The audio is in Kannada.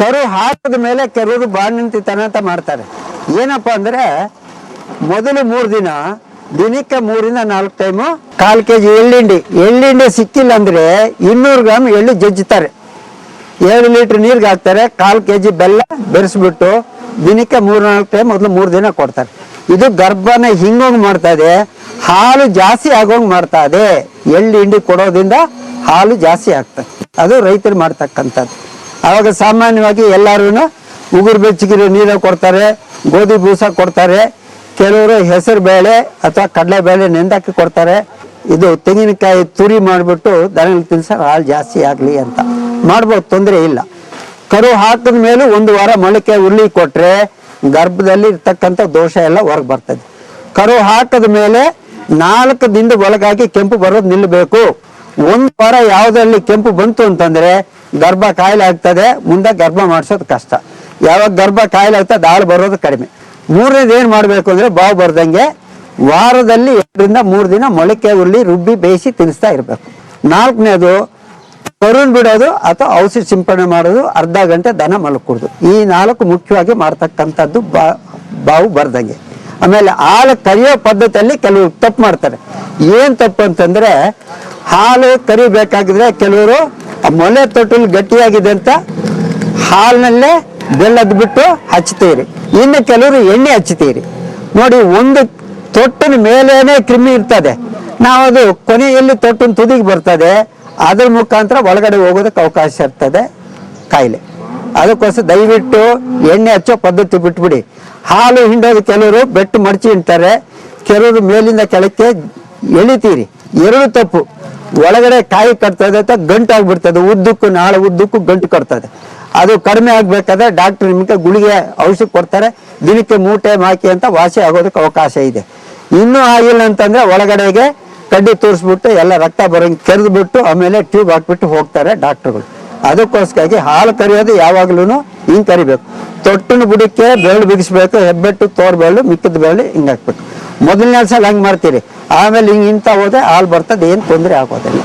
ಕರು ಹಾಕಿದ ಮೇಲೆ ಕೆಲವರು ಬಾಣಂತಿತನ ಅಂತ ಮಾಡ್ತಾರೆ. ಏನಪ್ಪ ಅಂದ್ರೆ, ಮೊದಲು ಮೂರು ದಿನ, ದಿನಕ್ಕೆ ಮೂರಿಂದ ನಾಲ್ಕು ಟೈಮು ಕಾಲು ಕೆ ಜಿ ಎಳ್ಳಿಂಡಿ. ಎಳ್ಳಿಂಡಿ ಸಿಕ್ಕಿಲ್ಲ ಅಂದ್ರೆ ಇನ್ನೂರು ಗ್ರಾಮ್ ಎಳ್ಳು ಜಜ್ಜುತ್ತಾರೆ. ಏಳು ಲೀಟರ್ ನೀರಿಗೆ ಹಾಕ್ತಾರೆ, ಕಾಲು ಕೆ ಜಿ ಬೆಲ್ಲ ಬೆರೆಸ್ಬಿಟ್ಟು ದಿನಕ್ಕೆ ಮೂರು ನಾಲ್ಕು ಟೈಮ್ ಮೊದಲು ಮೂರು ದಿನ ಕೊಡ್ತಾರೆ. ಇದು ಗರ್ಭನ ಹಿಂಗೋಂಗ್ ಮಾಡ್ತಾ ಇದೆ, ಹಾಲು ಜಾಸ್ತಿ ಆಗೋಂಗ್ ಮಾಡ್ತಾ ಇದೆ. ಎಳ್ಳಿಂಡಿ ಕೊಡೋದ್ರಿಂದ ಹಾಲು ಜಾಸ್ತಿ ಆಗ್ತದೆ. ಅದು ರೈತರು ಮಾಡ್ತಕ್ಕಂಥದ್ದು. ಅವಾಗ ಸಾಮಾನ್ಯವಾಗಿ ಎಲ್ಲರೂ ಉಗುರು ಬೆಚ್ಚಗಿರೋ ನೀರ ಕೊಡ್ತಾರೆ, ಗೋಧಿ ಬೂಸ ಕೊಡ್ತಾರೆ, ಕೆಲವರು ಹೆಸರು ಬೇಳೆ ಅಥವಾ ಕಡಲೆಬೇಳೆ ನೆಂದಕ್ಕೆ ನೆಂದಾಕಿ ಕೊಡ್ತಾರೆ. ಇದು ತೆಂಗಿನಕಾಯಿ ತುರಿ ಮಾಡಿಬಿಟ್ಟು ದನಗಳು ತಿನ್ಸಕ್ಕೆ ಹಾಲು ಜಾಸ್ತಿ ಆಗಲಿ ಅಂತ. ಮಾಡ್ಬೋದು, ತೊಂದರೆ ಇಲ್ಲ. ಕರು ಹಾಕಿದ ಮೇಲೆ ಒಂದು ವಾರ ಮೊಳಕೆ ಉರುಳಿ ಕೊಟ್ಟರೆ ಗರ್ಭದಲ್ಲಿ ಇರ್ತಕ್ಕಂಥ ದೋಷ ಎಲ್ಲ ಹೊರಗೆ ಬರ್ತದೆ. ಕರು ಹಾಕಿದ ಮೇಲೆ ನಾಲ್ಕು ದಿನದ ಒಳಗಾಗಿ ಕೆಂಪು ಬರೋದು ನಿಲ್ಲಬೇಕು ಒಂದು ವಾರ ಯಾವುದರಲ್ಲಿ ಕೆಂಪು ಬಂತು ಅಂತಂದ್ರೆ ಗರ್ಭ ಕಾಯಿಲೆ ಆಗ್ತದೆ, ಮುಂದೆ ಗರ್ಭ ಮಾಡಿಸೋದು ಕಷ್ಟ. ಯಾವಾಗ ಗರ್ಭ ಕಾಯಿಲೆ ಆಗ್ತದೆ ಹಾಳು ಬರೋದು ಕಡಿಮೆ. ಮೂರನೇದು ಏನು ಮಾಡಬೇಕು ಅಂದರೆ, ಬಾವು ಬರ್ದಂಗೆ ವಾರದಲ್ಲಿ ಎರಡರಿಂದ ಮೂರು ದಿನ ಮೊಳಕೆ ಉರುಳಿ ರುಬ್ಬಿ, ಬೇಯಿಸಿ ತಿನ್ನಿಸ್ತಾ ಇರಬೇಕು. ನಾಲ್ಕನೇದು, ಕರುಣ್ ಬಿಡೋದು ಅಥವಾ ಔಷಧಿ ಸಿಂಪಡಣೆ ಮಾಡೋದು, ಅರ್ಧ ಗಂಟೆ ದನ ಮಲಕೊಡೋದು ಈ ನಾಲ್ಕು ಮುಖ್ಯವಾಗಿ ಮಾಡ್ತಕ್ಕಂಥದ್ದು ಬಾ, ಬಾವು ಬರ್ದಂಗೆ. ಆಮೇಲೆ ಹಾಲು ಕರಿಯೋ ಪದ್ಧತಿಯಲ್ಲಿ ಕೆಲವರು ತಪ್ಪು ಮಾಡ್ತಾರೆ. ಏನು ತಪ್ಪು ಅಂತಂದರೆ ಹಾಲು ಕರಿಬೇಕಾಗಿದ್ರೆ ಕೆಲವರು ಆ ಮೊಲೆ ತೊಟ್ಟಲು ಗಟ್ಟಿಯಾಗಿದೆ ಅಂತ ಹಾಲಿನಲ್ಲೇ ಬೆಲ್ಲದ್ ಬಿಟ್ಟು ಹಚ್ತೀರಿ ಇನ್ನು ಕೆಲವರು ಎಣ್ಣೆ ಹಚ್ತೀರಿ ನೋಡಿ, ಒಂದು ತೊಟ್ಟಿನ ಮೇಲೇನೆ ಕ್ರಿಮಿ ಇರ್ತದೆ. ನಾವು ಅದು ಕೊನೆಯಲ್ಲಿ ತೊಟ್ಟಿನ ತುದಿಗೆ ಬರ್ತದೆ. ಅದ್ರ ಮುಖಾಂತರ ಒಳಗಡೆ ಹೋಗೋದಕ್ಕೆ ಅವಕಾಶ ಇರ್ತದೆ ಕಾಯಿಲೆ. ಅದಕ್ಕೋಸ್ಕರ ದಯವಿಟ್ಟು ಎಣ್ಣೆ ಹಚ್ಚೋ ಪದ್ಧತಿ ಬಿಟ್ಬಿಡಿ. ಹಾಲು ಹಿಂಡೋದು ಕೆಲವರು ಬೆಟ್ಟು ಮಡಚಿ ಹಿಂಡ್ತಾರೆ ಕೆಲವರು ಮೇಲಿಂದ ಕೆಳಕ್ಕೆ ಎಳಿತೀರಿ. ಎರಡು ತಪ್ಪು. ಒಳಗಡೆ ಕಾಯಿ ಕಟ್ತದೆ ಅಂತ ಗಂಟು ಆಗ್ಬಿಡ್ತದೆ. ಉದ್ದಕ್ಕೂ ನಾಳೆ ಉದ್ದಕ್ಕೂ ಗಂಟು ಕಟ್ತದೆ ಅದು ಕಡಿಮೆ ಆಗ್ಬೇಕಾದ್ರೆ ಡಾಕ್ಟರ್ ನಿಮಗೆ ಗುಳಿಗೆ ಔಷಧಿ ಕೊಡ್ತಾರೆ. ದಿನಕ್ಕೆ ಮೂಟೆ ಹಾಕಿ ಅಂತ ವಾಸಿ ಆಗೋದಕ್ಕೆ ಅವಕಾಶ ಇದೆ. ಇನ್ನೂ ಆಗಿಲ್ಲ ಅಂತಂದ್ರೆ ಒಳಗಡೆಗೆ ಕಡ್ಡಿ ತೋರಿಸ್ಬಿಟ್ಟು ಎಲ್ಲ ರಕ್ತ ಬರೋಂಗೆ ಕೆರೆದ್ಬಿಟ್ಟು ಆಮೇಲೆ ಟ್ಯೂಬ್ ಹಾಕ್ಬಿಟ್ಟು ಹೋಗ್ತಾರೆ ಡಾಕ್ಟರ್ಗಳು ಅದಕ್ಕೋಸ್ಕರಾಗಿ ಹಾಲು ಕರಿಯೋದು ಯಾವಾಗ್ಲೂ ಹಿಂಗೆ ಕರಿಬೇಕು. ತೊಟ್ಟಿನ ಬುಡಕ್ಕೆ ಬೆರಳು ಬಿಗಿಸ್ಬೇಕು. ಹೆಬ್ಬೆಟ್ಟು ತೋರ್ ಮಿಕ್ಕದ ಮಿಕ್ಕಿದ ಬೆರಳು ಹಿಂಗೆ ಹಾಕ್ಬೇಕು. ಮೊದಲನೇ ಸಲ ಹಂಗೆ ಮಾಡ್ತೀರಿ. ಆಮೇಲೆ ಹಿಂಗೆ ಇಂಥ ಹೋದೆ ಹಾಲು ಬರ್ತದೆ ಏನು ತೊಂದರೆ ಆಗೋದಿಲ್ಲ.